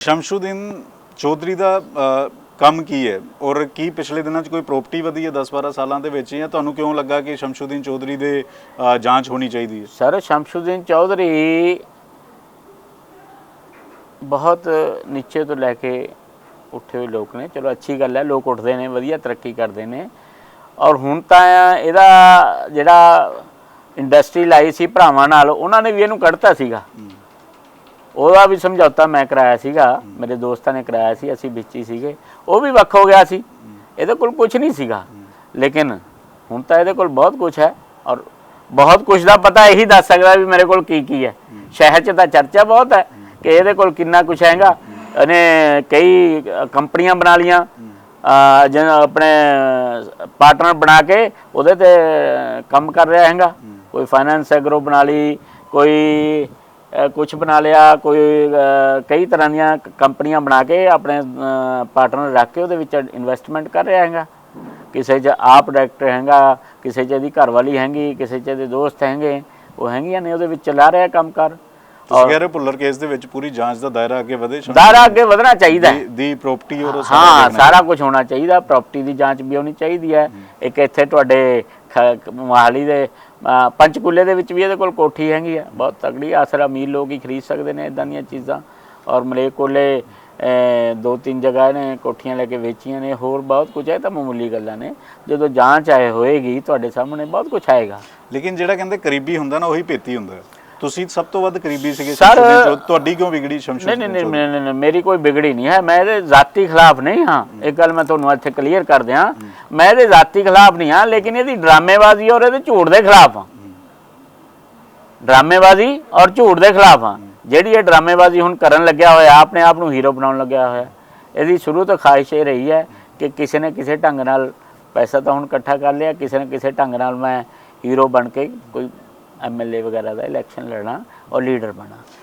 ਸ਼ਮਸ਼ੂਦੀਨ ਚੌਧਰੀ ਦਾ ਕੰਮ ਕੀ ਹੈ? ਔਰ ਕੀ ਪਿਛਲੇ ਦਿਨਾਂ 'ਚ ਕੋਈ ਪ੍ਰਾਪਰਟੀ ਵਧੀ ਹੈ 10-12 ਸਾਲਾਂ ਦੇ ਵਿੱਚ ਜਾਂ ਤੁਹਾਨੂੰ ਕਿਉਂ ਲੱਗਾ ਕਿ ਸ਼ਮਸ਼ੂਦੀਨ ਚੌਧਰੀ ਦੇ ਜਾਂਚ ਹੋਣੀ ਚਾਹੀਦੀ ਹੈ? ਸਰ ਸ਼ਮਸ਼ੁਦੀਨ ਚੌਧਰੀ ਬਹੁਤ ਨੀਚੇ ਤੋਂ ਲੈ ਕੇ ਉੱਠੇ ਹੋਏ ਲੋਕ ਨੇ। ਚਲੋ ਅੱਛੀ ਗੱਲ ਹੈ ਲੋਕ ਉੱਠਦੇ ਨੇ ਵਧੀਆ ਤਰੱਕੀ ਕਰਦੇ ਨੇ। ਔਰ ਹੁਣ ਤਾਂ ਇਹਦਾ ਜਿਹੜਾ ਇੰਡਸਟਰੀ ਲਾਈ ਸੀ ਭਰਾਵਾਂ ਨਾਲ ਉਹਨਾਂ ਨੇ ਵੀ ਇਹਨੂੰ ਕੱਢਤਾ ਸੀਗਾ। ਉਹਦਾ ਵੀ ਸਮਝੌਤਾ ਮੈਂ ਕਰਾਇਆ ਸੀਗਾ ਮੇਰੇ ਦੋਸਤਾਂ ਨੇ ਕਰਾਇਆ ਸੀ ਅਸੀਂ ਵਿੱਚ ਹੀ ਸੀਗੇ। ਉਹ ਵੀ ਵੱਖ ਹੋ ਗਿਆ ਸੀ। ਇਹਦੇ ਕੋਲ ਕੁਝ ਨਹੀਂ ਸੀਗਾ। ਲੇਕਿਨ ਹੁਣ ਤਾਂ ਇਹਦੇ ਕੋਲ ਬਹੁਤ ਕੁਝ ਹੈ ਔਰ ਬਹੁਤ ਕੁਝ ਦਾ ਪਤਾ ਇਹੀ ਦੱਸ ਸਕਦਾ ਵੀ ਮੇਰੇ ਕੋਲ ਕੀ ਕੀ ਹੈ। ਸ਼ਹਿਰ 'ਚ ਤਾਂ ਚਰਚਾ ਬਹੁਤ ਹੈ ਕਿ ਇਹਦੇ ਕੋਲ ਕਿੰਨਾ ਕੁਝ ਹੈਗਾ। ਇਹਨੇ ਕਈ ਕੰਪਨੀਆਂ ਬਣਾ ਲੀਆਂ ਅ, ਆਪਣੇ ਪਾਰਟਨਰ ਬਣਾ ਕੇ ਉਹਦੇ ਤੇ ਕੰਮ ਕਰ ਰਿਹਾ ਹੈਗਾ। ਕੋਈ ਫਾਈਨੈਂਸ ਐਗਰੋ ਬਣਾ ਲਈ ਕੋਈ ਕੁਝ ਬਣਾ ਲਿਆ ਕੋਈ ਕਈ ਤਰ੍ਹਾਂ ਦੀਆਂ ਕੰਪਨੀਆਂ ਬਣਾ ਕੇ ਆਪਣੇ ਪਾਰਟਨਰ ਰੱਖ ਕੇ ਉਹਦੇ ਵਿੱਚ ਇਨਵੈਸਟਮੈਂਟ ਕਰ ਰਿਹਾ ਹੈਗਾ। ਕਿਸੇ 'ਚ ਆਪ ਡਾਇਰੈਕਟਰ ਹੈਗਾ ਕਿਸੇ 'ਚ ਇਹਦੀ ਘਰਵਾਲੀ ਹੈਗੀ ਕਿਸੇ 'ਚ ਇਹਦੇ ਦੋਸਤ ਹੈਗੇ ਉਹ ਹੈਗੀਆਂ ਨੇ ਉਹਦੇ ਵਿੱਚ ਚਲਾ ਰਿਹਾ ਕੰਮ ਕਰ ਤੁਸੀਂ ਕਹਿ ਰਹੇ ਭੁੱਲਰ ਕੇਸ ਦੇ ਵਿੱਚ ਪੂਰੀ ਜਾਂਚ ਦਾ ਦਾਇਰਾ ਅੱਗੇ ਵਧੇ ਦਾਰਾ ਅੱਗੇ ਵਧਣਾ ਚਾਹੀਦਾ। ਦੀ- ਪ੍ਰਾਪਰਟੀ ਔਰ ਸਾਰਾ ਹਾਂ ਦੇਖਣਾ। ਸਾਰਾ ਕੁਝ ਹੋਣਾ ਚਾਹੀਦਾ ਪ੍ਰਾਪਰਟੀ ਦੀ ਜਾਂਚ ਵੀ ਹੋਣੀ ਚਾਹੀਦੀ ਹੈ। ਇੱਕ ਇੱਥੇ ਤੁਹਾਡੇ ਮੋਹਾਲੀ ਦੇ ਪੰਚਕੂਲੇ ਦੇ ਵਿੱਚ ਵੀ ਇਹਦੇ ਕੋਲ ਕੋਠੀ ਹੈਗੀ ਆ। ਬਹੁਤ ਤਗੜੀ ਆਸਰਾ ਅਮੀਰ ਲੋਕ ਹੀ ਖਰੀਦ ਸਕਦੇ ਨੇ ਇਦਾਂ ਦੀਆਂ ਚੀਜ਼ਾਂ। ਔਰ ਮਲੇਕੋਲੇ ਅ, ਦੋ ਤਿੰਨ ਜਗ੍ਹਾ ਨੇ ਕੋਠੀਆਂ ਲੈ ਕੇ ਵੇਚੀਆਂ ਨੇ ਹੋਰ ਬਹੁਤ ਕੁਝ ਹੈ ਇਹ ਤਾਂ ਮਾਮੂਲੀ ਗੱਲਾਂ ਨੇ। ਜਦੋਂ ਜਾਂਚ ਆਏ ਹੋਏਗੀ ਤੁਹਾਡੇ ਸਾਹਮਣੇ ਬਹੁਤ ਕੁਝ ਆਏਗਾ। ਲੇਕਿਨ ਜਿਹੜਾ ਕਹਿੰਦੇ ਕਰੀਬੀ ਹੁੰਦਾ ਨਾ ਉਹੀ ਪੇਤੀ ਹੁੰਦਾ। ਤੁਸੀਂ ਸਭ ਤੋਂ ਵੱਧ ਕਰੀਬੀ ਸੀਗੇ ਸ਼ਮਸ਼ੂਦੀਨ ਤੁਹਾਡੀ ਕਿਉਂ ਵਿਗੜੀ ਸ਼ਮਸ਼ੂਦੀਨ ਨਹੀਂ? ਨਹੀਂ, ਨਹੀਂ ਮੇਰੀ ਕੋਈ ਵਿਗੜੀ ਨਹੀਂ ਹੈ। ਮੈਂ ਇਹਦੇ ਜ਼ਾਤੀ ਖਿਲਾਫ ਨਹੀਂ ਹਾਂ। ਇਹ ਗੱਲ ਮੈਂ ਤੁਹਾਨੂੰ ਇੱਥੇ ਕਲੀਅਰ ਕਰ ਦਿਆਂ। ਮੈਂ ਇਹਦੇ ਜ਼ਾਤੀ ਖਿਲਾਫ ਨਹੀਂ ਹਾਂ ਲੇਕਿਨ ਇਹਦੀ ਡਰਾਮੇਬਾਜ਼ੀ ਔਰ ਇਹਦੇ ਝੂਠ ਦੇ ਖਿਲਾਫ ਹਾਂ। ਡਰਾਮੇਬਾਜ਼ੀ ਔਰ ਝੂਠ ਦੇ ਖਿਲਾਫ ਹਾਂ। ਜਿਹੜੀ ਇਹ ਡਰਾਮੇਬਾਜ਼ੀ ਹੁਣ ਕਰਨ ਲੱਗਿਆ ਹੋਇਆ ਆਪਣੇ ਆਪ ਨੂੰ ਹੀਰੋ ਬਣਾਉਣ ਲੱਗਿਆ ਹੋਇਆ ਇਹਦੀ ਸ਼ੁਰੂ ਤੋਂ ਖਾਹਿਸ਼ ਇਹ ਰਹੀ ਹੈ ਕਿ ਕਿਸੇ ਨੇ ਕਿਸੇ ਢੰਗ ਨਾਲ ਪੈਸਾ ਤਾਂ ਹੁਣ ਇਕੱਠਾ ਕਰ ਲਿਆ ਕਿਸੇ ਨੇ ਕਿਸੇ ਢੰਗ ਨਾਲ ਮੈਂ ਹੀਰੋ ਬਣ ਕੇ ਕੋਈ ਐਮਐਲਏ ਵਗੈਰਾ ਦਾ ਇਲੈਕਸ਼ਨ ਲੜਨਾ ਔਰ ਲੀਡਰ ਬਣਾ।